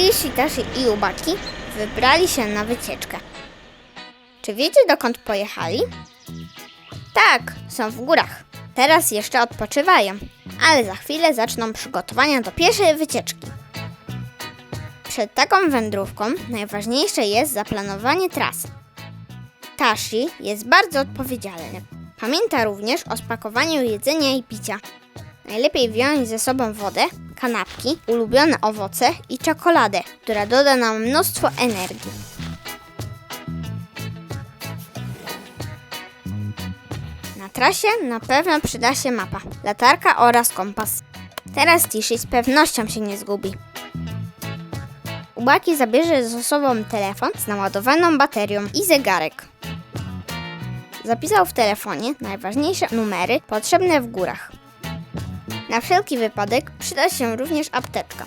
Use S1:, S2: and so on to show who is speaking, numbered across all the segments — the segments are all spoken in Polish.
S1: Tishi, Tashi i Ubaki wybrali się na wycieczkę. Czy wiecie dokąd pojechali? Tak, są w górach. Teraz jeszcze odpoczywają, ale za chwilę zaczną przygotowania do pierwszej wycieczki. Przed taką wędrówką najważniejsze jest zaplanowanie trasy. Tashi jest bardzo odpowiedzialny. Pamięta również o spakowaniu jedzenia i picia. Najlepiej wziąć ze sobą wodę, kanapki, ulubione owoce i czekoladę, która doda nam mnóstwo energii. Na trasie na pewno przyda się mapa, latarka oraz kompas. Teraz Tishi z pewnością się nie zgubi. Ubaki zabierze ze sobą telefon z naładowaną baterią i zegarek. Zapisał w telefonie najważniejsze numery potrzebne w górach. Na wszelki wypadek przyda się również apteczka.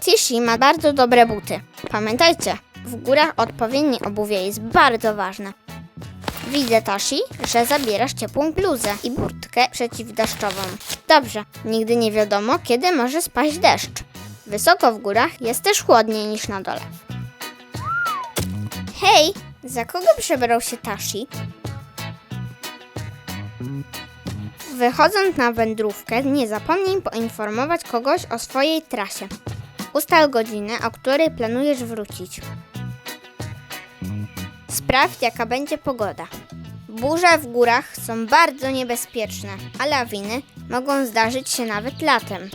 S1: Tishi ma bardzo dobre buty. Pamiętajcie, w górach odpowiednie obuwie jest bardzo ważne. Widzę, Tashi, że zabierasz ciepłą bluzę i burtkę przeciwdeszczową. Dobrze, nigdy nie wiadomo, kiedy może spaść deszcz. Wysoko w górach jest też chłodniej niż na dole. Hej, za kogo przebrał się Tashi? Wychodząc na wędrówkę, nie zapomnij poinformować kogoś o swojej trasie. Ustal godzinę, o której planujesz wrócić. Sprawdź, jaka będzie pogoda. Burze w górach są bardzo niebezpieczne, a lawiny mogą zdarzyć się nawet latem.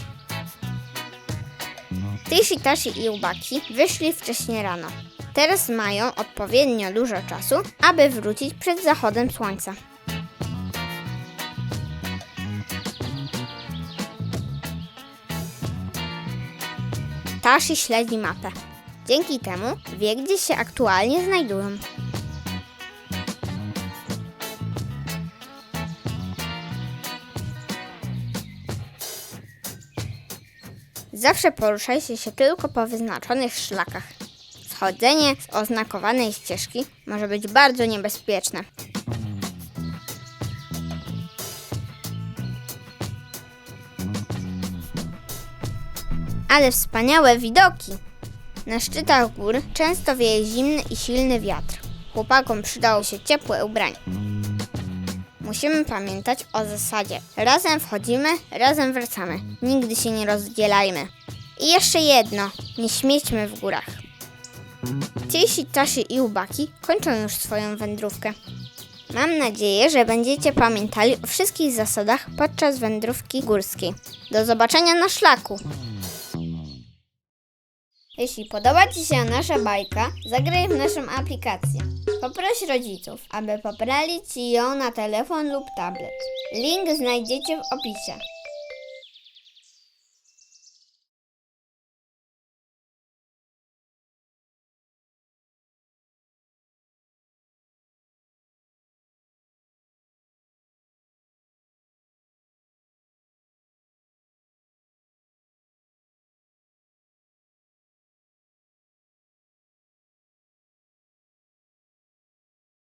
S1: Tishi, i Ubaki wyszli wcześnie rano. Teraz mają odpowiednio dużo czasu, aby wrócić przed zachodem słońca. Tashi śledzi mapę. Dzięki temu wie, gdzie się aktualnie znajdują. Zawsze poruszajcie się tylko po wyznaczonych szlakach. Schodzenie z oznakowanej ścieżki może być bardzo niebezpieczne. Ale wspaniałe widoki! Na szczytach gór często wieje zimny i silny wiatr. Chłopakom przydało się ciepłe ubranie. Musimy pamiętać o zasadzie. Razem wchodzimy, razem wracamy. Nigdy się nie rozdzielajmy. I jeszcze jedno. Nie śmiećmy w górach. Ciesi, Tashi i Ubaki kończą już swoją wędrówkę. Mam nadzieję, że będziecie pamiętali o wszystkich zasadach podczas wędrówki górskiej. Do zobaczenia na szlaku! Jeśli podoba Ci się nasza bajka, zagraj w naszą aplikację. Poproś rodziców, aby pobrali Ci ją na telefon lub tablet. Link znajdziecie w opisie.